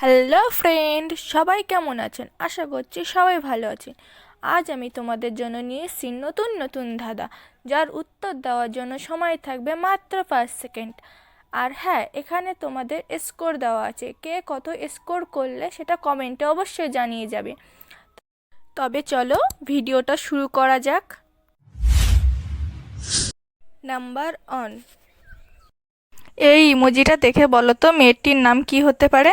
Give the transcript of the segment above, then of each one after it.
Hello friend, সবাই কেমন আছেন? আশা করছি সবাই ভালো আছেন। আজ আমি তোমাদের জন্য নিয়ে এসেছি নতুন নতুন ধাঁধা, যার উত্তর দেওয়ার জন্য সময় থাকবে মাত্র পাঁচ সেকেন্ড। আর হ্যাঁ এখানে তোমাদের স্কোর দেওয়া আছে। কে কত স্কোর করলে সেটা কমেন্টে অবশ্যই জানিয়ে যাবে। তবে চলো ভিডিওটা শুরু করা যাক। নাম্বার অন এই ইমোজিটা দেখে বলো তো, মেয়েটির নাম কি হতে পারে?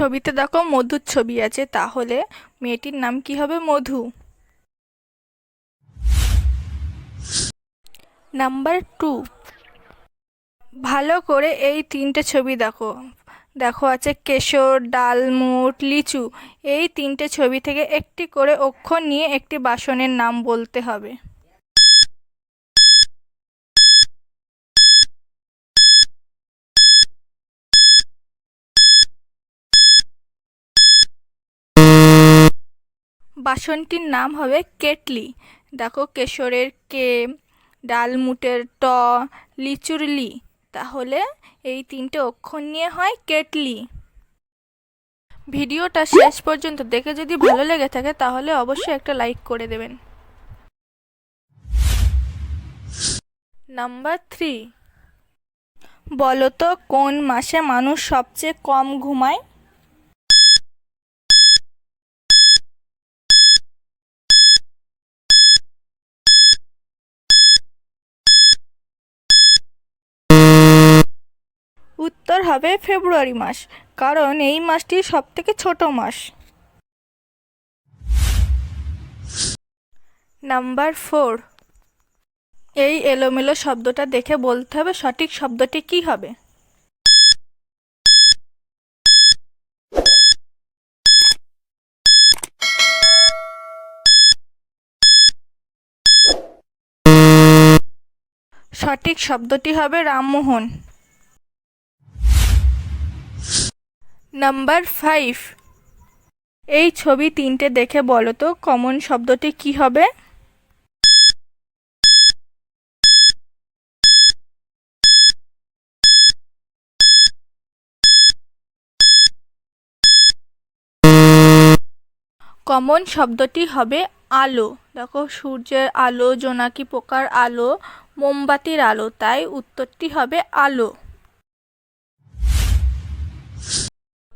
ছবিতে দেখো মধুর ছবি আছে, তাহলে মেয়েটির নাম কি হবে মধু? নাম্বার টু ভালো করে এই তিনটে ছবি দেখো। দেখো আছে কেশর, ডালমুট, লিচু। এই তিনটে ছবি থেকে একটি করে অক্ষর নিয়ে একটি বাসনের নাম বলতে হবে। বাসনটির নাম হবে কেটলি। দেখো, কেশরের কে, ডালমুটের ট, লিচুর লি। তাহলে এই তিনটে অক্ষর নিয়ে হয় কেটলি। ভিডিওটা শেষ পর্যন্ত দেখে যদি ভালো লেগে থাকে, তাহলে অবশ্যই একটা লাইক করে দেবেন। Number three. বলো তো কোন মাসে মানুষ সবচেয়ে কম ঘুমায়? উত্তর হবে ফেব্রুয়ারি মাস, কারণ এই মাসটি সব থেকে ছোট মাস। Number four. এই এলোমেলো শব্দটা দেখে বলতে হবে সঠিক শব্দটি কি হবে। সঠিক শব্দটি হবে রামমোহন। Number five. এই ছবি তিনটে দেখে বলো তো, কমন শব্দটি কি হবে? কমন শব্দটি হবে আলো। দেখো, সূর্যের আলো, জোনাকি পোকার আলো, মোমবাতির আলো, তাই উত্তরটি হবে আলো।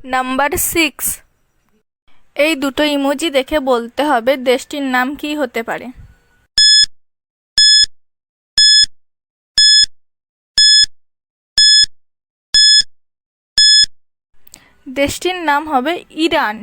Number six. এই দুটো ইমোজি দেখে বলতে হবে দেশটির নাম কি হতে পারে। দেশটির নাম হবে ইরান।